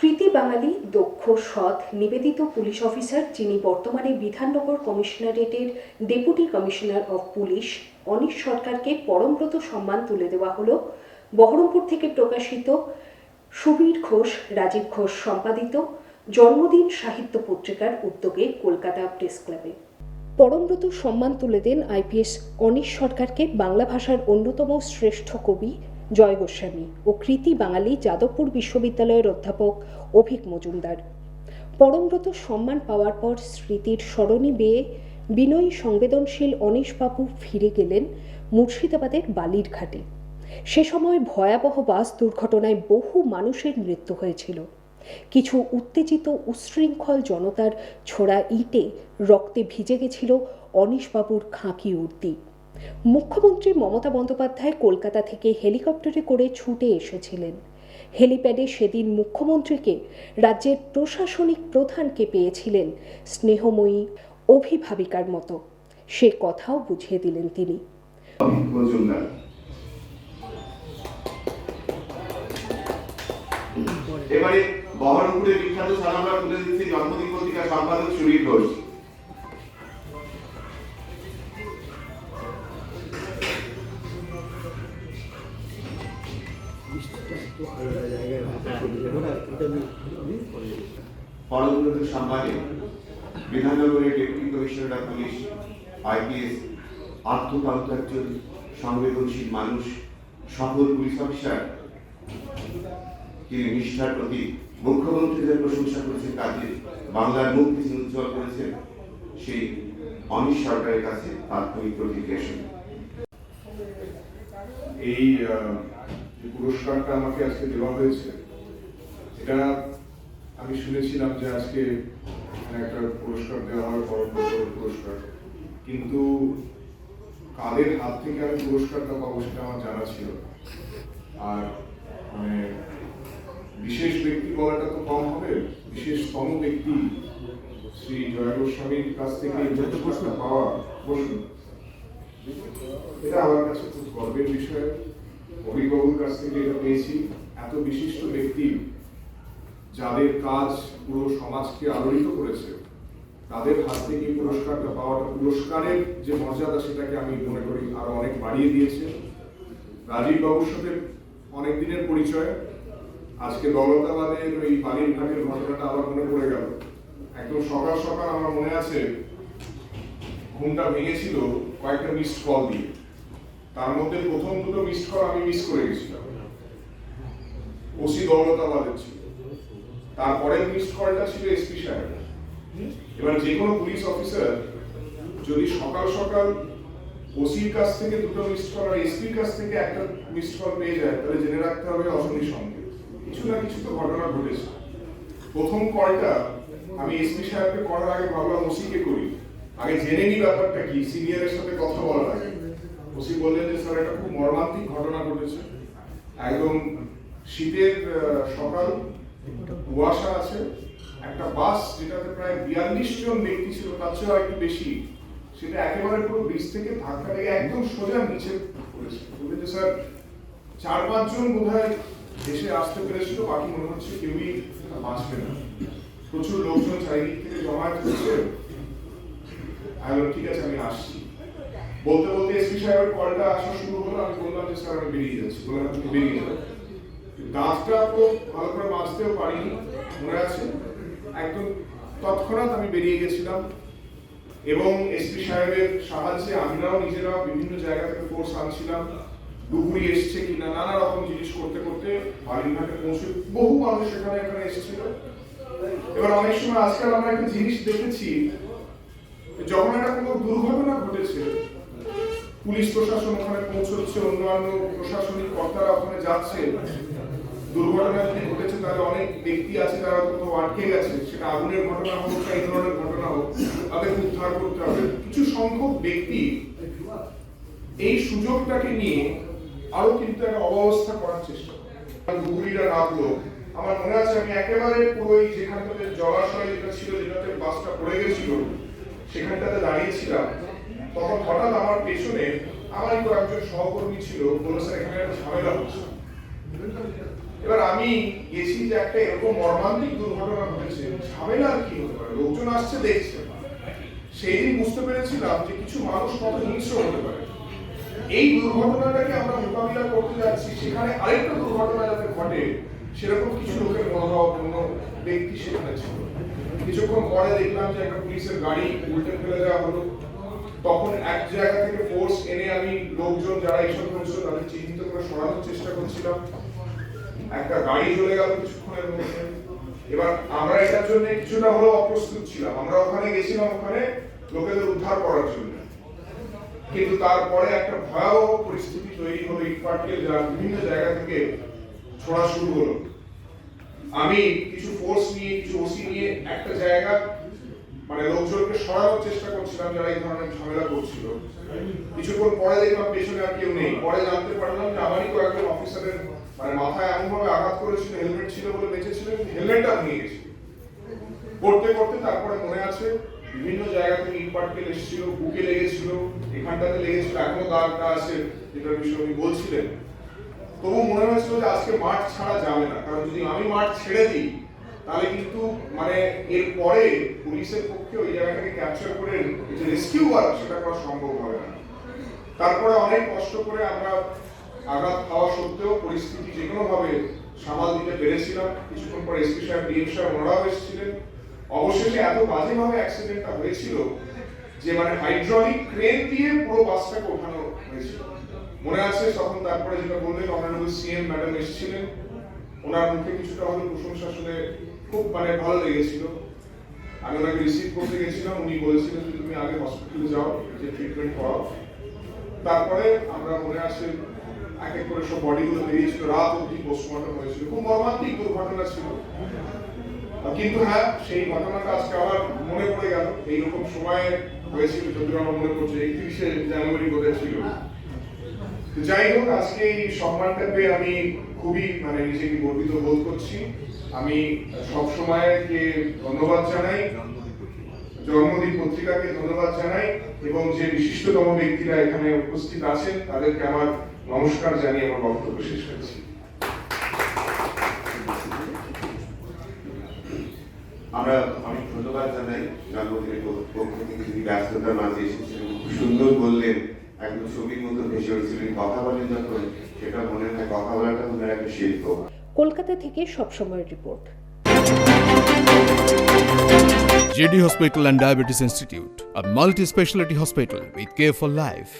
কৃতি বাঙালি, দক্ষ, সৎ, নিবেদিত পুলিশ অফিসার যিনি বর্তমানে Bidhannagar কমিশনারেটের deputy commissioner of police, Anish সরকারকে পরমব্রত সম্মান তুলে দেওয়া হলো। বহরমপুর থেকে প্রকাশিত সুবীর ঘোষ, রাজীব ঘোষ সম্পাদিত। জন্মদিন সাহিত্য পত্রিকার উদ্যোগে কলকাতা প্রেস ক্লাবে। পরমব্রত সম্মান তুলে দেন আইপিএস অনিশ সরকারকে বাংলা ভাষার অন্যতম শ্রেষ্ঠ কবি জয় গোস্বামী ও কৃতি বাঙালি যাদবপুর বিশ্ববিদ্যালয়ের অধ্যাপক অভিক মজুমদার। পরমব্রত সম্মান পাওয়ার পর স্মৃতির স্মরণী বেয়ে বিনয়ী সংবেদনশীল অনিশবাবু ফিরে গেলেন মুর্শিদাবাদের বালির ঘাটে সে সময় ভয়াবহ বাস দুর্ঘটনায় বহু মানুষের মৃত্যু হয়েছিল। কিছু উত্তেজিত উচ্ছৃঙ্খল জনতার ছোড়া ইটে রক্তে ভিজে গেছিল অনিশবাবুর খাঁকি উর্দি মুখ্যমন্ত্রী মমতা বন্দ্যোপাধ্যায় কলকাতা থেকে হেলিকপ্টারে করে ছুটে এসেছিলেন। হেলিপ্যাডে সেদিন মুখ্যমন্ত্রীকে রাজ্যের প্রশাসনিক প্রধানকে পেয়েছিলেন স্নেহময়ী অভিভাবিকার মতো। সে কথাও বুঝিয়ে দিলেন তিনি। এবারে বহরমপুরের বিখ্যাত সালামরা তুলে জন্মদিন পত্রিকা সম্পাদক সুবীর ঘোষ। পরমব্রত সম্মানে বিধাননগরের ডেপুটি কমিশনার পুলিশ, আইপিএস আত্মকান্ত সংবেদনশীল মানুষ, সফল পুলিশ অফিসার, তিনি নিষ্ঠার প্রতি মুখ্যমন্ত্রীদের প্রশংসা করেছেন, কাজে বাংলার মুখ তিনি উজ্জ্বল করেছেন। সেই অনিশ সরকারের কাছে তাৎক্ষণিক প্রতিক্রিয়া এই পুরস্কারটা আমাকে আজকে দেওয়া হয়েছে। এটা আমি শুনেছিলাম যে আজকে একটা পুরস্কার দেওয়া হয় পুরস্কার। কিন্তু কাদের হাত থেকে আমি পুরস্কারটা পাবো সেটা আমার জানা ছিল আর মানে বিশেষ ব্যক্তি বলাটা তো কম হবে বিশেষতম ব্যক্তি শ্রী জয় গোস্বামীর কাছ থেকে পাওয়া, বসুন। এটা আমার কাছে খুব গর্বের বিষয়। অভিভাবকের কাছ থেকে এটা পেয়েছি। এত বিশিষ্ট ব্যক্তি যাদের কাজ পুরো সমাজকে আলোড়িত করেছে, তাদের হাত থেকে পুরস্কারটা পাওয়াটা, পুরস্কারের যে মর্যাদা সেটাকে আমি মনে করি আরও অনেক বাড়িয়ে দিয়েছে। রাজীব বাবুর সাথে অনেক দিনের পরিচয়। আজকে দৌলতাবাদের ওই বালির ঘাটের ঘটনাটা আবার মনে পড়ে গেল। একদম সকাল সকাল আমার মনে আছে, ঘুমটা ভেঙেছিল কয়েকটা মিসড কল দিয়ে। তার মধ্যে প্রথম দুটো মিসড কল আমি মিস করে গেছিলাম। ওসি দৌলতাবাদের ছিল। তারপরের মিস কলটা ছিল এসপি সাহেব এবার যে কোনো পুলিশ অফিসার যদি সকাল সকাল ওসির কাছ থেকে দুটো মিসড কল আর এসপির কাছ থেকে একটা মিসড কল পেয়ে যায়, তাহলে জেনে রাখতে হবে অশনি সঙ্গে। কিছু না কিছু তো ঘটনা ঘটেছে। প্রথম কলটা আমি এসপি সাহেবকে করার আগে ভাবলাম ওসিকে করি। আগে জেনে নি ব্যাপারটা কি সিনিয়রের সাথে কথা বলার আগে। ওসি বললেন যে, স্যার, একটা খুব মর্মান্তিক ঘটনা ঘটেছে। একদম শীতের সকাল কুয়াশা আছে। একটা বাস যেটাতে প্রায় বিয়াল্লিশ জন ব্যক্তি ছিল, তার চেয়েও একটু বেশি, সেটা একেবারে পুরো ব্রিজ থেকে ধাক্কা লেগে একদম সোজা নিচে পড়েছে। যে, স্যার, চার পাঁচজন বোধ হয় দেশে আসতে পেরেছিল, বাকি মনে হচ্ছে কেউই বাঁচবে না। প্রচুর লোকজন চারিদিক থেকে জমায়েত হয়েছে। ঠিক আছে, আমি আসছি। বলতে বলতে এসপি সাহেবের কলটা আসা শুরু হলো, আমি বললাম যে স্যার, আমি বেরিয়ে যাচ্ছি। বললাম তুমি বেরিয়ে যাও দাঁতটা তো ভালো করে বাঁচতেও পারিনি, মনে আছে? একদম তৎক্ষণাৎ আমি বেরিয়ে গেছিলাম। এবং এসপি সাহেবের সাহায্যে আমরাও নিজেরা বিভিন্ন জায়গা থেকে ফোর্স আনছিলাম। ডুবুরি এসছে কিনা, নানা রকম জিনিস করতে করতে বালিঘাটে পৌঁছে বহু মানুষ এখানে এখানে এসেছিল। এবার অনেক সময় আজকাল আমরা একটা জিনিস দেখেছি, যখন একটা কোনো দুর্ঘটনা ঘটেছে পুলিশ প্রশাসন ওখানে পৌঁছচ্ছে, অন্যান্য প্রশাসনিক কর্তারা ওখানে যাচ্ছে। দুর্ঘটনা যদি ঘটেছে, তাহলে অনেক ব্যক্তি আছে, তারা কোথাও আটকে গেছে। সেটা আগুনের ঘটনা হোক বা এই ধরনের ঘটনা হোক, তাদের উদ্ধার করতে হবে। কিছু সংখ্যক ব্যক্তি এই সুযোগটাকে নিয়ে আরও কিন্তু একটা অব্যবস্থা করার চেষ্টা করে। নামলো। আমার মনে আছে, আমি একেবারে পুরো যেখানটাতে জলাশয় যেটা ছিল, যেটাতে বাসটা পড়ে গেছিল, সেখানটাতে দাঁড়িয়েছিলাম তখন হঠাৎ আমার পেছনে আমার একজন সহকর্মী ছিল বলে স্যার, এখানে একটা ঝামেলা হচ্ছে। এবার আমি গেছি যে একটা এরকম মর্মান্তিক দুর্ঘটনা ঘটেছে। ঝামেলা আর কি হতে পারে? লোকজন আসছে, দেখছে। সেই দিন বুঝতে পেরেছিলাম যে কিছু মানুষ কত হিংস্র হতে পারে। এই দুর্ঘটনাটাকে আমরা মোকাবিলা করতে যাচ্ছি, সেখানে আরেকটা দুর্ঘটনা যাতে ঘটে, সেরকম কিছু লোকের মনোভাব অন্য ব্যক্তি সেখানে ছিল। কিছুক্ষণ পরে দেখলাম যে একটা পুলিশের গাড়ি উল্টে ফেলে দেওয়া হলো। তখন এক জায়গা থেকে ফোর্স এনে আমি লোকজন যারা এইসব করছিল তাদের চিহ্নিত করে সরানোর চেষ্টা করছিলাম। একটা গাড়ি চলে গেল কিছুক্ষণের মধ্যে। এবার আমরা এটার জন্য কিছুটা হলেও অপ্রস্তুত ছিলাম। আমরা ওখানে গেছিলাম ওখানে লোকেদের উদ্ধার করার জন্য। কিন্তু তারপরে একটা ভয়াবহ পরিস্থিতি তৈরি হলো ইটপাটকেল যা বিভিন্ন জায়গা থেকে ছোড়া শুরু হলো। আমি কিছু ফোর্স নিয়ে, কিছু ওসি নিয়ে একটা জায়গা মানে লোকজনকে সরানোর চেষ্টা করছিলাম যারা এই ধরনের ঝামেলা করছিল। কিছুক্ষণ পরে দেখলাম পেছনে আর কেউ নেই। পরে জানতে পারলাম যে আমারই কয়েকজন অফিসারের মানে মাথায় এমন ভাবে আঘাত করেছিল, হেলমেট ছিল বলে বেঁচে ছিল হেলমেটটা ভেঙে গেছিল করতে করতে তারপরে মনে আছে, বিভিন্ন জায়গা থেকে পাটকেল এসেছিল, বুকে লেগেছিল, এখানটাতে লেগেছিল, এখনও দাগটা আছে যেটার বিষয়ে উনি বলছিলেন। তবু মনে হয়েছিল যে আজকে মাঠ ছাড়া যাবে না, কারণ যদি আমি মাঠ ছেড়ে দিই তাহলে কিন্তু মানে এর পরে পুলিশের পক্ষে ওই জায়গাটাকে ক্যাপচার করে যে রেস্কিউ ওয়ার্ক সেটা করা সম্ভব হবে না। তারপরে অনেক কষ্ট করে আমরা আঘাত খাওয়া সত্ত্বেও পরিস্থিতি যে কোনো ভাবে সামাল দিতে পেরেছিলাম। কিছুক্ষণ পর এসপি সাহেব ডিএম সাহেব ওনারাও এসেছিলেন। অবশেষে এত বাজেভাবে অ্যাক্সিডেন্টটা হয়েছিল যে মানে হাইড্রোলিক ক্রেন দিয়ে পুরো বাসটাকে ওঠানো হয়েছিল। মনে আছে তখন তারপরে যেটা বললেন অনারেবল সিএম ম্যাডাম এসেছিলেন। ওনার মুখে কিছুটা হলে প্রশংসা শুনে খুব মানে ভালো লেগেছিল। আমি ওনাকে রিসিভ করতে গেছিলাম, উনি বলেছিলেন যে তুমি আগে হসপিটালে যাও, যে ট্রিটমেন্ট করাও। তারপরে আমরা মনে আছে এক এক করে সব বডিগুলো বেরিয়েছিল, রাত অবধি পোস্টমর্টম হয়েছিল। খুব মর্মান্তিক দুর্ঘটনা ছিল। কিন্তু হ্যাঁ সেই ঘটনাটা আজকে আবার মনে পড়ে গেল। এইরকম সময়ে হয়েছিল, যদিও আমার মনে পড়ছে, একত্রিশে জানুয়ারি বোধহয় ছিল। তো যাই হোক, আজকে এই সম্মানটা পেয়ে আমি খুবই মানে নিজেকে গর্বিত বোধ করছি। আমি সব সময়কে ধন্যবাদ জানাই, জন্মদিন পত্রিকাকে ধন্যবাদ জানাই, এবং যে বিশিষ্টতম ব্যক্তিরা এখানে উপস্থিত আছেন, তাদেরকে আমার নমস্কার জানিয়ে আমার বক্তব্য শেষ করছি। আমরা অনেক ধন্যবাদ জানাই। জন্মদিনের পক্ষ থেকে তিনি ব্যস্ততার মাঝে এসেছিলেন খুব সুন্দর বললেন একদম ছবির মতো ভেসে উঠছিলেন কথা বলেন যখন সেটা মনে হয় কথা বলাটা ওনার একটা শিল্প কলকাতা থেকে সবসময় report JD Hospital and Diabetes Institute, a multi specialty hospital with care for life.